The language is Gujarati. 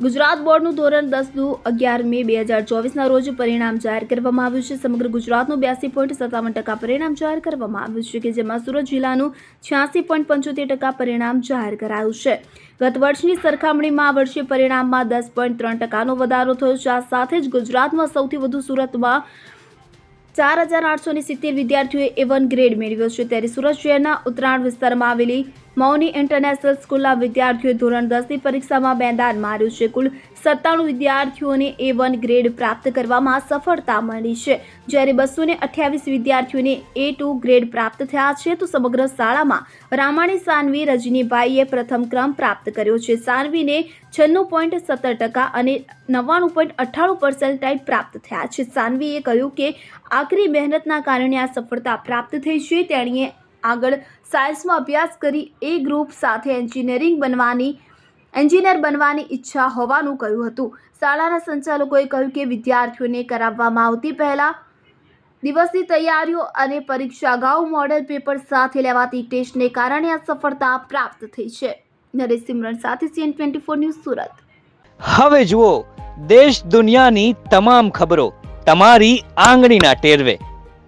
ગુજરાત બોર્ડનું ધોરણ દસનું અગિયાર મે બે હજાર ચોવીસના રોજ પરિણામ જાહેર કરવામાં આવ્યું છે. સમગ્ર ગુજરાતનું બ્યાસી પોઈન્ટ સત્તાવન ટકા પરિણામ જાહેર કરવામાં આવ્યું છે કે જેમાં સુરત જિલ્લાનું છ્યાસી પોઈન્ટ પંચોતેર ટકા પરિણામ જાહેર કરાયું છે. ગત વર્ષની સરખામણીમાં આ વર્ષે પરિણામમાં દસ પોઈન્ટ ત્રણ ટકાનો વધારો થયો છે. આ સાથે જ ગુજરાતમાં સૌથી વધુ સુરતમાં ચાર હજાર આઠસો સિત્તેર વિદ્યાર્થીઓએ એ વન ગ્રેડ મેળવ્યો છે. ત્યારે સુરત શહેરના ઉત્તરાયણ વિસ્તારમાં આવેલી મૌની ઇન્ટરનેશનલ સ્કૂલના વિદ્યાર્થીઓએ ધોરણ દસની પરીક્ષામાં બેદાન માર્યું છે. કુલ સત્તાણું વિદ્યાર્થીઓને એ વન ગ્રેડ પ્રાપ્ત કરવામાં સફળતા મળી છે. જ્યારે બસો ને અઠ્યાવીસ વિદ્યાર્થીઓને એ ટુ ગ્રેડ પ્રાપ્ત થયા છે, તો સમગ્ર શાળામાં રામાણી સાનવી, રજનીભાઈએ પ્રથમ ક્રમ પ્રાપ્ત કર્યો છે. સાનવીને છન્નું પોઈન્ટ સત્તર ટકા અને નવ્વાણું પોઈન્ટ અઠ્ઠાણું પર્સન્ટાઇલ પ્રાપ્ત થયા છે. સાનવીએ કહ્યું કે આકરી મહેનતના કારણે આ સફળતા પ્રાપ્ત થઈ છે. તેણીએ આગળ સાયન્સમાં અભ્યાસ કરી એ ગ્રુપ સાથે એન્જિનિયરિંગ બનવાની, એન્જિનિયર બનવાની ઈચ્છા હોવાનું કહ્યું હતું. શાળાના સંચાલકોએ કહ્યું કે વિદ્યાર્થીઓને કરાવવામાં આવતી પહેલાં દિવસની તૈયારીઓ અને પરીક્ષા અગાઉ મોડેલ પેપર સાથે લેવાતી ટેસ્ટને કારણે આ સફળતા પ્રાપ્ત થઈ છે. નરેશ સિમરન સાથે CN twenty four news Surat. હવે જુઓ, દેશ દુનિયાની તમામ ખબરો તમારી આંગળીના ટેરવે.